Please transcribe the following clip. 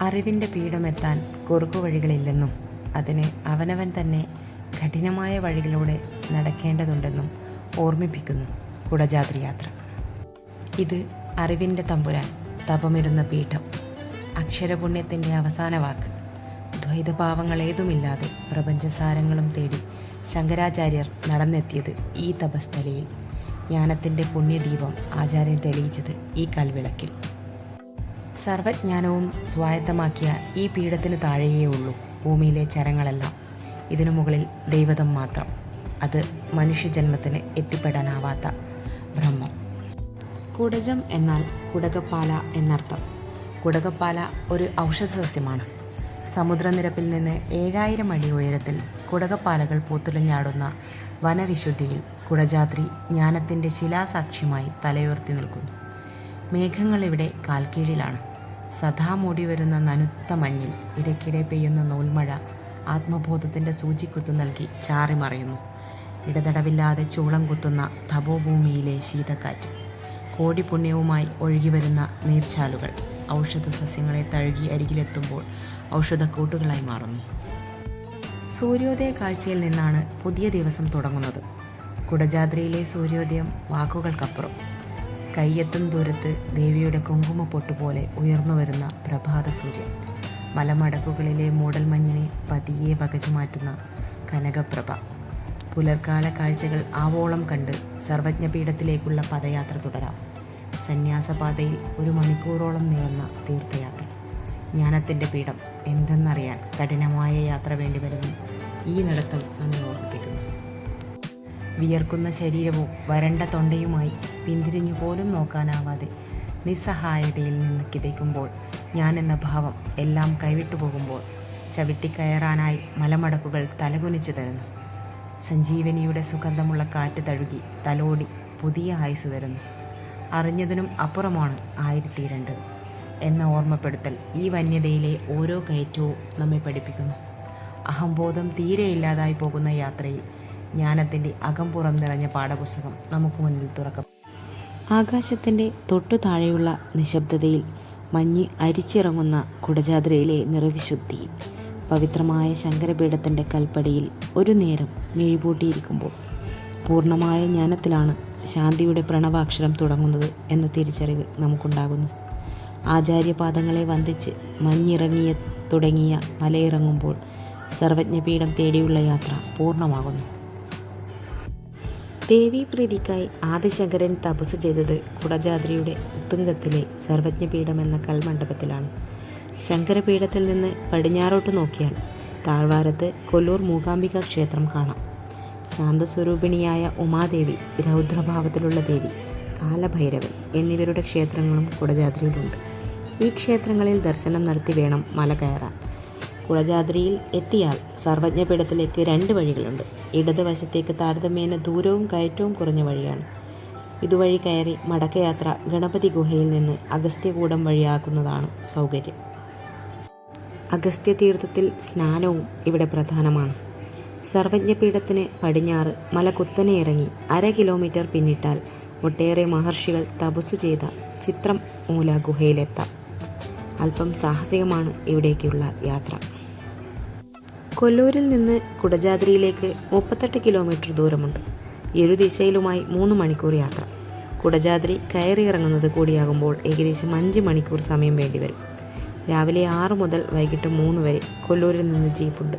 അറിവിന്റെ പീഠമെത്താൻ കുറുക്കു വഴികളില്ലെന്നും അതിന് അവനവൻ തന്നെ കഠിനമായ വഴികളിലൂടെ നടക്കേണ്ടതുണ്ടെന്നും ഓർമ്മിപ്പിക്കുന്നു കുടജാദ്രി യാത്ര ഇത് അറിവിന്റെ തമ്പുരാൻ തപമിരുന്ന പീഠം. അക്ഷരപുണ്യത്തിന്റെ അവസാന വാക്ക്. ദ്വൈതഭാവങ്ങളേതുമില്ലാതെ പ്രപഞ്ചസാരങ്ങളും തേടി ശങ്കരാചാര്യർ നടന്നെത്തിയത് ഈ തപസ്ഥലയിൽ. ജ്ഞാനത്തിന്റെ പുണ്യദീപം ആചാര്യൻ തെളിയിച്ചത് ഈ കൽവിളക്കിൽ. സർവജ്ഞാനവും സ്വായത്തമാക്കിയ ഈ പീഠത്തിന് താഴെയേ ഉള്ളൂ ഭൂമിയിലെ ചരങ്ങളെല്ലാം. ഇതിനു മുകളിൽ ദൈവതം മാത്രം. അത് മനുഷ്യജന്മത്തിന് എത്തിപ്പെടാനാവാത്ത ബ്രഹ്മം. കുടജം എന്നാൽ കുടകപ്പാല എന്നർത്ഥം. കുടകപ്പാല ഒരു ഔഷധ സസ്യമാണ് സമുദ്രനിരപ്പിൽ നിന്ന് ഏഴായിരം അടി ഉയരത്തിൽ കുടകപ്പാലകൾ പൂത്തുലഞ്ഞാടുന്ന വനവിശുദ്ധിയിൽ കുടജാത്രി ജ്ഞാനത്തിന്റെ ശിലാസാക്ഷ്യമായി തലയുയർത്തി നിൽക്കുന്നു. മേഘങ്ങളിവിടെ കാൽക്കീഴിലാണ്. സദാ മൂടി വരുന്ന നനുത്ത മഞ്ഞിൽ ഇടയ്ക്കിടെ പെയ്യുന്ന നൂൽമഴ ആത്മബോധത്തിന്റെ സൂചിക്കുത്തു നൽകി ചാറിമറയുന്നു. ഇടതടവില്ലാതെ ചൂളം കുത്തുന്ന തപോഭൂമിയിലെ ശീതക്കാറ്റ്. പുണ്യവുമായി ഒഴുകിവരുന്ന നീർച്ചാലുകൾ ഔഷധ സസ്യങ്ങളെ തഴുകി അരികിലെത്തുമ്പോൾ ഔഷധക്കൂട്ടുകളായി മാറുന്നു. സൂര്യോദയ കാഴ്ചയിൽ നിന്നാണ് പുതിയ ദിവസം തുടങ്ങുന്നത്. കുടജാദ്രിയിലെ സൂര്യോദയം വാക്കുകൾക്കപ്പുറം. കയ്യെത്തും ദൂരത്ത് ദേവിയുടെ കുങ്കുമ പൊട്ടുപോലെ ഉയർന്നു വരുന്ന പ്രഭാത സൂര്യൻ. മലമടക്കുകളിലെ മൂടൽമഞ്ഞിനെ പതിയെ വകച്ചു മാറ്റുന്ന കനകപ്രഭ. പുലർക്കാല കാഴ്ചകൾ ആവോളം കണ്ട് സർവജ്ഞപീഠത്തിലേക്കുള്ള പദയാത്ര തുടരാം. സന്യാസപാതയിൽ ഒരു മണിക്കൂറോളം നീളുന്ന തീർത്ഥയാത്ര. ജ്ഞാനത്തിന്റെ പീഠം എന്തെന്നറിയാൻ കഠിനമായ യാത്ര വേണ്ടിവരുന്നു ഈ നടത്തം നമ്മളോട് വിയർക്കുന്ന ശരീരവും വരണ്ട തൊണ്ടയുമായി പിന്തിരിഞ്ഞു പോലും നോക്കാനാവാതെ നിസ്സഹായതയിൽ നിന്ന് കിതയ്ക്കുമ്പോൾ ഞാൻ എന്ന ഭാവം എല്ലാം കൈവിട്ടു പോകുമ്പോൾ ചവിട്ടിക്കയറാനായി മലമടക്കുകൾ തലകുനിച്ചു തരുന്നു. സഞ്ജീവനിയുടെ സുഗന്ധമുള്ള കാറ്റ് തഴുകി തലോടി പുതിയ ആയുസ് തരുന്നു. അറിഞ്ഞതിനും അപ്പുറമാണ് ആയിരത്തി രണ്ട് എന്ന ഓർമ്മപ്പെടുത്തൽ ഈ വന്യതയിലെ ഓരോ കയറ്റവും നമ്മെ പഠിപ്പിക്കുന്നു. അഹംബോധം തീരെ ഇല്ലാതായി പോകുന്ന യാത്രയിൽ ജ്ഞാനത്തിന്റെ അകംപുറം നിറഞ്ഞ പാഠപുസ്തകം നമുക്ക് മുന്നിൽ തുറക്കും. ആകാശത്തിന്റെ തൊട്ടു താഴെയുള്ള നിശബ്ദതയിൽ മഞ്ഞ് അരിച്ചിറങ്ങുന്ന കുടജാദ്രയിലെ നിറവിശുദ്ധി. പവിത്രമായ ശങ്കരപീഠത്തിന്റെ കൽപ്പടിയിൽ ഒരു നേരം മിഴിപൂട്ടിയിരിക്കുമ്പോൾ പൂർണമായ ജ്ഞാനത്തിലാണ് ശാന്തിയുടെ പ്രണവാക്ഷരം തുടങ്ങുന്നത് എന്ന തിരിച്ചറിവ് നമുക്കുണ്ടാകുന്നു. ആചാര്യപാദങ്ങളെ വന്ദിച്ച് മഞ്ഞിറങ്ങിയ തുടങ്ങിയ മലയിറങ്ങുമ്പോൾ സർവജ്ഞപീഠം തേടിയുള്ള യാത്ര പൂർണമാകുന്നു ദേവീപ്രീതിക്കായി ആദിശങ്കരൻ തപസ് ചെയ്തത് കുടജാദ്രിയുടെ ഉത്തുംഗത്തിലെ സർവജ്ഞപീഠം എന്ന കൽമണ്ഡപത്തിലാണ്. ശങ്കരപീഠത്തിൽ നിന്ന് പടിഞ്ഞാറോട്ട് നോക്കിയാൽ താഴ്വാരത്ത് കൊല്ലൂർ മൂകാംബിക ക്ഷേത്രം കാണാം. ശാന്തസ്വരൂപിണിയായ ഉമാദേവി രൗദ്രഭാവത്തിലുള്ള ദേവി കാലഭൈരവൻ എന്നിവരുടെ ക്ഷേത്രങ്ങളും കുടജാദ്രിയിലുണ്ട് ഈ ക്ഷേത്രങ്ങളിൽ ദർശനം നടത്തി വേണം മല കയറാൻ. കുളജാദ്രിയിൽ എത്തിയാൽ സർവജ്ഞപീഠത്തിലേക്ക് രണ്ട് വഴികളുണ്ട്. ഇടതുവശത്തേക്ക് താരതമ്യേന ദൂരവും കയറ്റവും കുറഞ്ഞ വഴിയാണ്. ഇതുവഴി കയറി മടക്കയാത്ര ഗണപതി ഗുഹയിൽ നിന്ന് അഗസ്ത്യകൂടം വഴിയാക്കുന്നതാണ് സൗകര്യം. അഗസ്ത്യതീർത്ഥത്തിൽ സ്നാനവും ഇവിടെ പ്രധാനമാണ്. സർവജ്ഞപീഠത്തിന് പടിഞ്ഞാറ് മല കുത്തനെ ഇറങ്ങി അര കിലോമീറ്റർ പിന്നിട്ടാൽ ഒട്ടേറെ മഹർഷികൾ തപസ്സു ചെയ്ത ചിത്രം മൂല ഗുഹയിലെത്താം. അല്പം സാഹസികമാണ് ഇവിടേക്കുള്ള യാത്ര. കൊല്ലൂരിൽ നിന്ന് കുടജാദ്രിയിലേക്ക് മുപ്പത്തെട്ട് കിലോമീറ്റർ ദൂരമുണ്ട്. ഇരു ദിശയിലുമായി മൂന്ന് മണിക്കൂർ യാത്ര. കുടജാദ്രി കയറിയിറങ്ങുന്നത് കൂടിയാകുമ്പോൾ ഏകദേശം അഞ്ച് മണിക്കൂർ സമയം വേണ്ടിവരും. രാവിലെ ആറ് മുതൽ വൈകിട്ട് മൂന്ന് വരെ കൊല്ലൂരിൽ നിന്ന് ജീപ്പുണ്ട്